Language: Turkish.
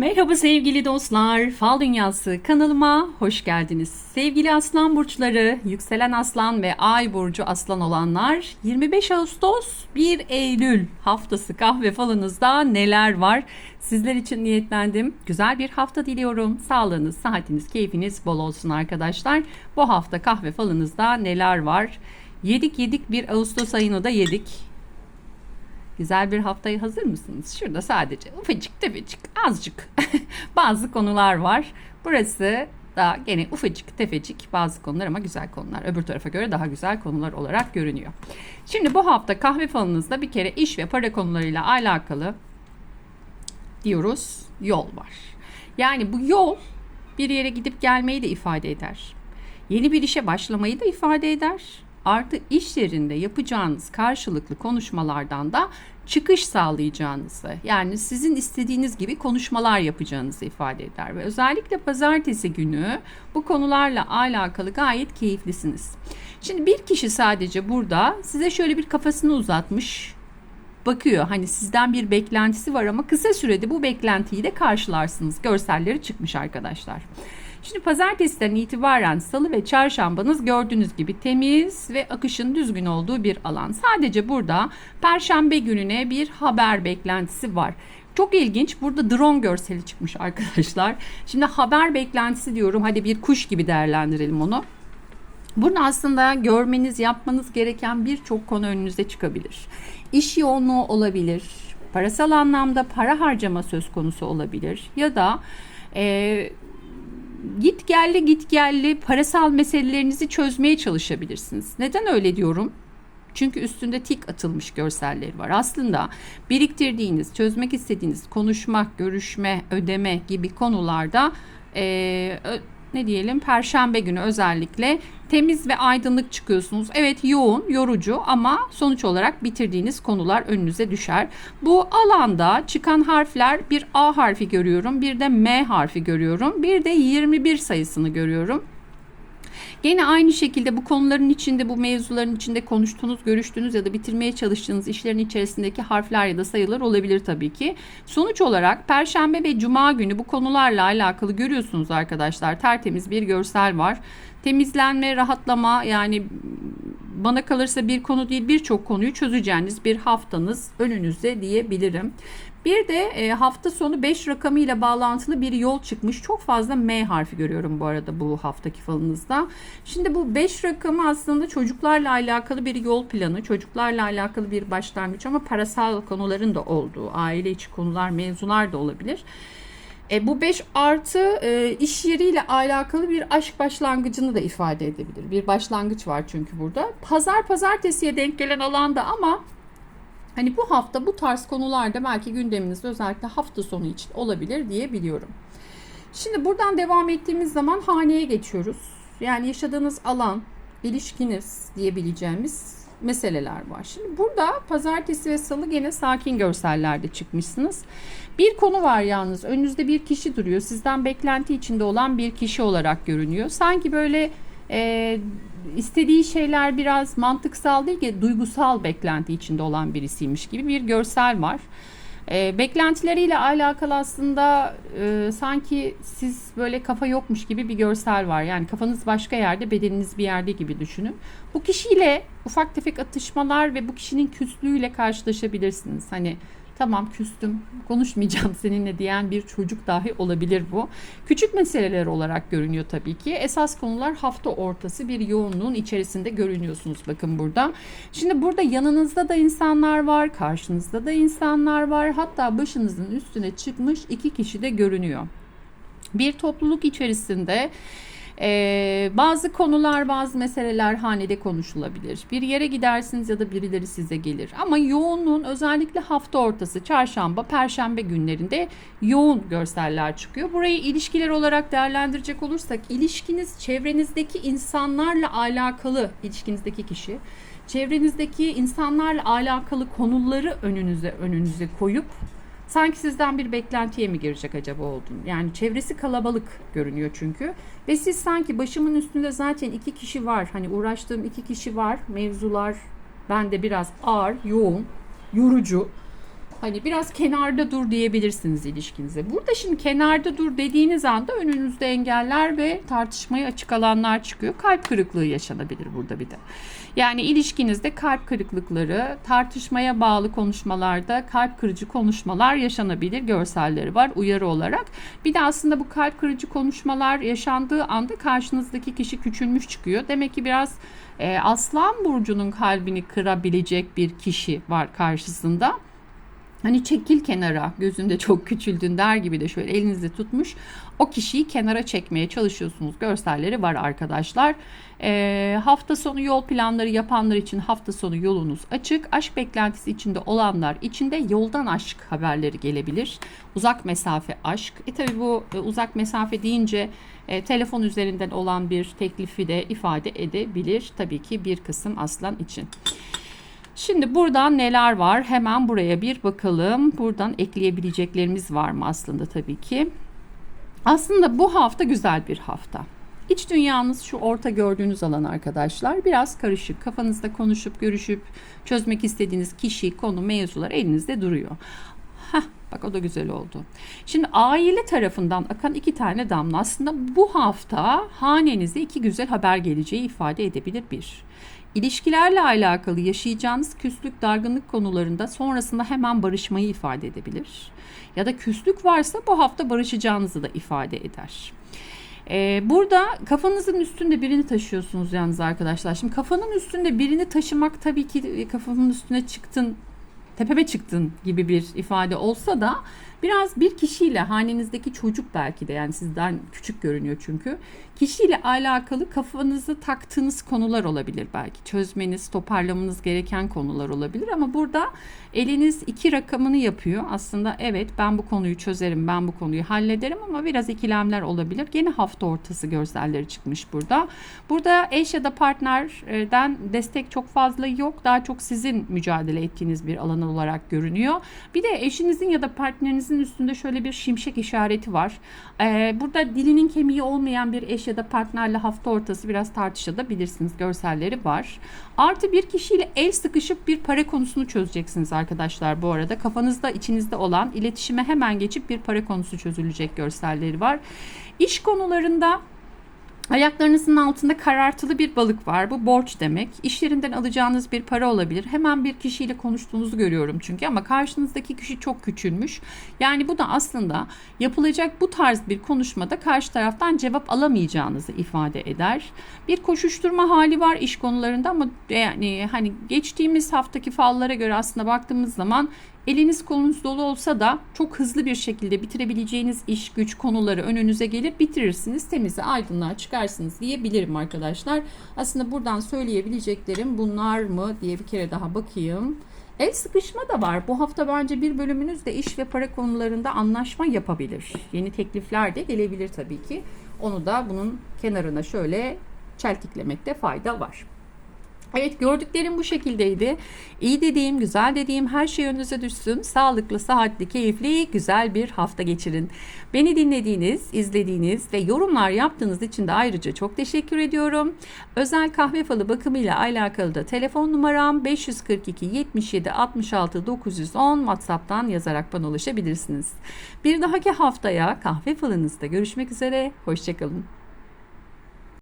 Merhaba sevgili dostlar. Fal Dünyası kanalıma hoş geldiniz. Sevgili aslan burçları, yükselen aslan ve ay burcu aslan olanlar 25 Ağustos 1 Eylül haftası kahve falınızda neler var? Sizler için niyetlendim. Güzel bir hafta diliyorum. Sağlığınız, sıhhatiniz, keyfiniz bol olsun arkadaşlar. Bu hafta kahve falınızda neler var? Yedik yedik bir Ağustos ayını da yedik. Güzel bir haftaya hazır mısınız? Şurada sadece ufacık tefecik azıcık bazı konular var. Burası da gene ufacık tefecik bazı konular ama güzel konular. Öbür tarafa göre daha güzel konular olarak görünüyor. Şimdi bu hafta kahve falınızda bir kere iş ve para konularıyla alakalı diyoruz yol var. Yani bu yol bir yere gidip gelmeyi de ifade eder. Yeni bir işe başlamayı da ifade eder. Artı iş yerinde yapacağınız karşılıklı konuşmalardan da çıkış sağlayacağınızı yani sizin istediğiniz gibi konuşmalar yapacağınızı ifade eder ve özellikle pazartesi günü bu konularla alakalı gayet keyiflisiniz. Şimdi bir kişi sadece burada size şöyle bir kafasını uzatmış bakıyor. Hani sizden bir beklentisi var ama kısa sürede bu beklentiyi de karşılarsınız. Görselleri çıkmış arkadaşlar. Şimdi pazartesiden itibaren salı ve çarşambanız gördüğünüz gibi temiz ve akışın düzgün olduğu bir alan. Sadece burada perşembe gününe bir haber beklentisi var. Çok ilginç. Burada drone görseli çıkmış arkadaşlar. Şimdi haber beklentisi diyorum. Hadi bir kuş gibi değerlendirelim onu. Burada aslında görmeniz, yapmanız gereken birçok konu önünüze çıkabilir. İş yoğunluğu olabilir. Parasal anlamda para harcama söz konusu olabilir. Ya da e, git gelli git gelli parasal meselelerinizi çözmeye çalışabilirsiniz. Neden öyle diyorum? Çünkü üstünde tik atılmış görselleri var. Aslında biriktirdiğiniz, çözmek istediğiniz konuşmak, görüşme, ödeme gibi konularda e, ne diyelim perşembe günü özellikle temiz ve aydınlık çıkıyorsunuz. Evet yoğun, yorucu ama sonuç olarak bitirdiğiniz konular önünüze düşer. Bu alanda çıkan harfler bir A harfi görüyorum, bir de M harfi görüyorum, bir de 21 sayısını görüyorum. Gene aynı şekilde bu konuların içinde, bu mevzuların içinde konuştuğunuz, görüştüğünüz ya da bitirmeye çalıştığınız işlerin içerisindeki harfler ya da sayılar olabilir tabii ki. Sonuç olarak Perşembe ve Cuma günü bu konularla alakalı görüyorsunuz arkadaşlar. Tertemiz bir görsel var. Temizlenme, rahatlama yani bana kalırsa bir konu değil birçok konuyu çözeceğiniz bir haftanız önünüzde diyebilirim. Bir de e, hafta sonu 5 rakamıyla bağlantılı bir yol çıkmış. Çok fazla M harfi görüyorum bu arada bu haftaki falınızda. Şimdi bu 5 rakamı aslında çocuklarla alakalı bir yol planı, çocuklarla alakalı bir başlangıç ama parasal konuların da olduğu, aile içi konular, mevzular da olabilir. E, bu 5 artı e, iş yeriyle alakalı bir aşk başlangıcını da ifade edebilir. Bir başlangıç var çünkü burada. Pazar pazartesiye denk gelen alanda ama Hani bu hafta bu tarz konularda belki gündeminizde özellikle hafta sonu için olabilir diyebiliyorum. Şimdi buradan devam ettiğimiz zaman haneye geçiyoruz. Yani yaşadığınız alan, ilişkiniz diyebileceğimiz meseleler var. Şimdi burada pazartesi ve salı gene sakin görsellerde çıkmışsınız. Bir konu var yalnız önünüzde bir kişi duruyor. Sizden beklenti içinde olan bir kişi olarak görünüyor. Sanki böyle e, istediği şeyler biraz mantıksal değil ki duygusal beklenti içinde olan birisiymiş gibi bir görsel var. E, beklentileriyle alakalı aslında e, sanki siz böyle kafa yokmuş gibi bir görsel var. Yani kafanız başka yerde, bedeniniz bir yerde gibi düşünün. Bu kişiyle ufak tefek atışmalar ve bu kişinin küslüğüyle karşılaşabilirsiniz. Hani tamam küstüm konuşmayacağım seninle diyen bir çocuk dahi olabilir bu. Küçük meseleler olarak görünüyor tabii ki. Esas konular hafta ortası bir yoğunluğun içerisinde görünüyorsunuz bakın burada. Şimdi burada yanınızda da insanlar var, karşınızda da insanlar var. Hatta başınızın üstüne çıkmış iki kişi de görünüyor. Bir topluluk içerisinde ee, bazı konular, bazı meseleler hanede konuşulabilir. Bir yere gidersiniz ya da birileri size gelir. Ama yoğunluğun özellikle hafta ortası, çarşamba, perşembe günlerinde yoğun görseller çıkıyor. Burayı ilişkiler olarak değerlendirecek olursak ilişkiniz çevrenizdeki insanlarla alakalı, ilişkinizdeki kişi çevrenizdeki insanlarla alakalı konuları önünüze önünüze koyup Sanki sizden bir beklentiye mi girecek acaba oldun? Yani çevresi kalabalık görünüyor çünkü. Ve siz sanki başımın üstünde zaten iki kişi var. Hani uğraştığım iki kişi var. Mevzular bende biraz ağır, yoğun, yorucu. Hani biraz kenarda dur diyebilirsiniz ilişkinize. Burada şimdi kenarda dur dediğiniz anda önünüzde engeller ve tartışmaya açık alanlar çıkıyor. Kalp kırıklığı yaşanabilir burada bir de. Yani ilişkinizde kalp kırıklıkları, tartışmaya bağlı konuşmalarda kalp kırıcı konuşmalar yaşanabilir görselleri var uyarı olarak. Bir de aslında bu kalp kırıcı konuşmalar yaşandığı anda karşınızdaki kişi küçülmüş çıkıyor. Demek ki biraz e, Aslan burcunun kalbini kırabilecek bir kişi var karşısında. Hani çekil kenara gözünde çok küçüldün der gibi de şöyle elinizde tutmuş o kişiyi kenara çekmeye çalışıyorsunuz görselleri var arkadaşlar. Ee, hafta sonu yol planları yapanlar için hafta sonu yolunuz açık. Aşk beklentisi içinde olanlar için de yoldan aşk haberleri gelebilir. Uzak mesafe aşk. E tabi bu e, uzak mesafe deyince e, telefon üzerinden olan bir teklifi de ifade edebilir. Tabii ki bir kısım aslan için. Şimdi buradan neler var? Hemen buraya bir bakalım. Buradan ekleyebileceklerimiz var mı aslında tabii ki. Aslında bu hafta güzel bir hafta. İç dünyanız şu orta gördüğünüz alan arkadaşlar biraz karışık. Kafanızda konuşup görüşüp çözmek istediğiniz kişi, konu, mevzular elinizde duruyor. Heh, bak o da güzel oldu. Şimdi aile tarafından akan iki tane damla aslında bu hafta hanenize iki güzel haber geleceği ifade edebilir bir. İlişkilerle alakalı yaşayacağınız küslük, dargınlık konularında sonrasında hemen barışmayı ifade edebilir. Ya da küslük varsa bu hafta barışacağınızı da ifade eder. Ee, burada kafanızın üstünde birini taşıyorsunuz yalnız arkadaşlar. Şimdi kafanın üstünde birini taşımak tabii ki kafanın üstüne çıktın, tepeme çıktın gibi bir ifade olsa da biraz bir kişiyle hanenizdeki çocuk belki de yani sizden küçük görünüyor çünkü. Kişiyle alakalı kafanızı taktığınız konular olabilir belki. Çözmeniz toparlamanız gereken konular olabilir ama burada eliniz iki rakamını yapıyor. Aslında evet ben bu konuyu çözerim ben bu konuyu hallederim ama biraz ikilemler olabilir. Gene hafta ortası görselleri çıkmış burada. Burada eş ya da partnerden destek çok fazla yok. Daha çok sizin mücadele ettiğiniz bir alan olarak görünüyor. Bir de eşinizin ya da partnerinizin üstünde şöyle bir şimşek işareti var. Ee, burada dilinin kemiği olmayan bir eş ya da partnerle hafta ortası biraz tartışabilirsiniz. Görselleri var. Artı bir kişiyle el sıkışıp bir para konusunu çözeceksiniz arkadaşlar bu arada. Kafanızda içinizde olan iletişime hemen geçip bir para konusu çözülecek görselleri var. İş konularında Ayaklarınızın altında karartılı bir balık var. Bu borç demek. İş yerinden alacağınız bir para olabilir. Hemen bir kişiyle konuştuğunuzu görüyorum çünkü ama karşınızdaki kişi çok küçülmüş. Yani bu da aslında yapılacak bu tarz bir konuşmada karşı taraftan cevap alamayacağınızı ifade eder. Bir koşuşturma hali var iş konularında ama yani hani geçtiğimiz haftaki fallara göre aslında baktığımız zaman Eliniz kolunuz dolu olsa da çok hızlı bir şekilde bitirebileceğiniz iş güç konuları önünüze gelir bitirirsiniz. Temize aydınlığa çıkarsınız diyebilirim arkadaşlar. Aslında buradan söyleyebileceklerim bunlar mı diye bir kere daha bakayım. El sıkışma da var. Bu hafta bence bir bölümünüz de iş ve para konularında anlaşma yapabilir. Yeni teklifler de gelebilir tabii ki. Onu da bunun kenarına şöyle çeltiklemekte fayda var. Evet gördüklerim bu şekildeydi. İyi dediğim, güzel dediğim her şey önünüze düşsün. Sağlıklı, sıhhatli, keyifli, güzel bir hafta geçirin. Beni dinlediğiniz, izlediğiniz ve yorumlar yaptığınız için de ayrıca çok teşekkür ediyorum. Özel kahve falı bakımıyla alakalı da telefon numaram 542 77 66 910 WhatsApp'tan yazarak bana ulaşabilirsiniz. Bir dahaki haftaya kahve falınızda görüşmek üzere. Hoşçakalın.